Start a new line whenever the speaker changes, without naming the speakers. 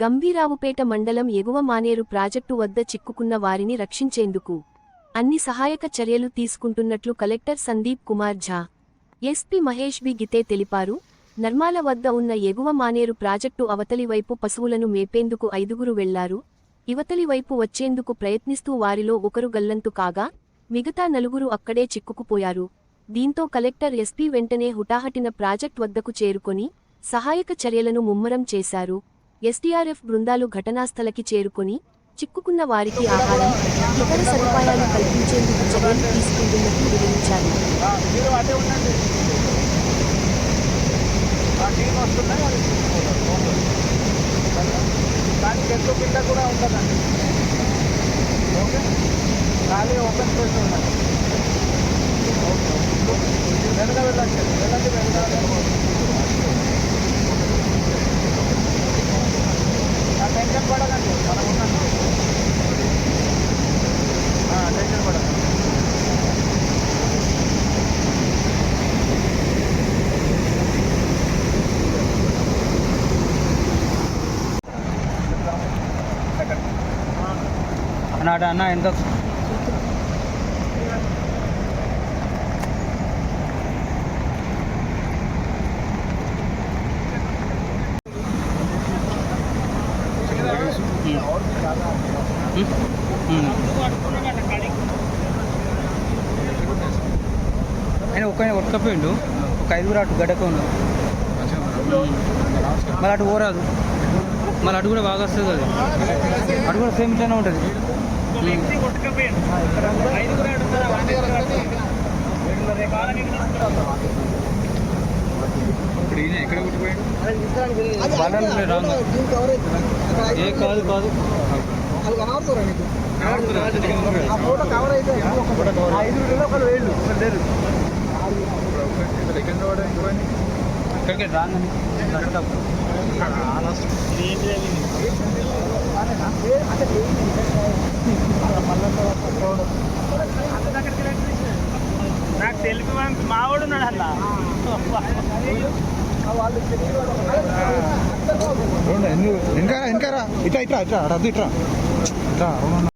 గంభీరావుపేట మండలం ఎగువ మానేరు ప్రాజెక్టు వద్ద చిక్కుకున్న వారిని రక్షించేందుకు అన్ని సహాయక చర్యలు తీసుకుంటున్నట్లు collector Sandeep Kumar Jha. SP Mahesh B. Gite తెలిపారు నర్మాల వద్ద ఉన్న ఎగువ మానేరు ప్రాజెక్టు అవతలి వైపు పశువులను మేపేందుకు ఐదుగురు వెళ్ళారు ఇవతలి వైపు వచ్చేందుకు ప్రయత్నిస్తూ వారిలో ఒకరు గల్లంతు కాగా మిగతా నలుగురు అక్కడే చిక్కుకుపోయారు. దీంతో కలెక్టర్ ఎస్పీ వెంటనే హుటాహటిన ప్రాజెక్ట్ వద్దకు చేరుకొని సహాయక చర్యలను ముమ్మరం చేశారు. ఎస్టీఆర్ఎఫ్ బృందాలు ఘటనాస్థలకి చేరుకొని చిక్కుకున్న వారికి ఆహారం ఇతర సదుపాయాలు కల్పించేందుకు చర్యలు తీసుకుంటున్నట్లు వివరించారు.
ఆ, మీరు కింద కూడా ఉంటుందండి ఓకే? ఖాళీ ఓపెన్ ప్లేస్ ఉందండి.
నాట అన్న ఎంత? ఆయన ఒక్క ఒట్టుకపోయిండు ఒక ఐదుగురు అటు గడ్డకు ఉండు మళ్ళీ అటు పోరాదు. మళ్ళీ అటు కూడా బాగా వస్తుంది అది. అటు కూడా సేమ్ ఇట్లానే ఉంటుంది.
ఎక్కడ కొట్టిపోయాడు
ఏ కాదు కాదు.
ఆ ఫోటో కవర్ అయితే ఐదు ఒకరు వేళ్ళు ఒకరు లేరు
ఇక్కడికి రాంగ్
వాడు ఉన్నాడు అలా
ఇంకా ఇంకా ఇట్లా ఇట్లా ఇట్లా రద్దు ఇట్లా ఇట్లా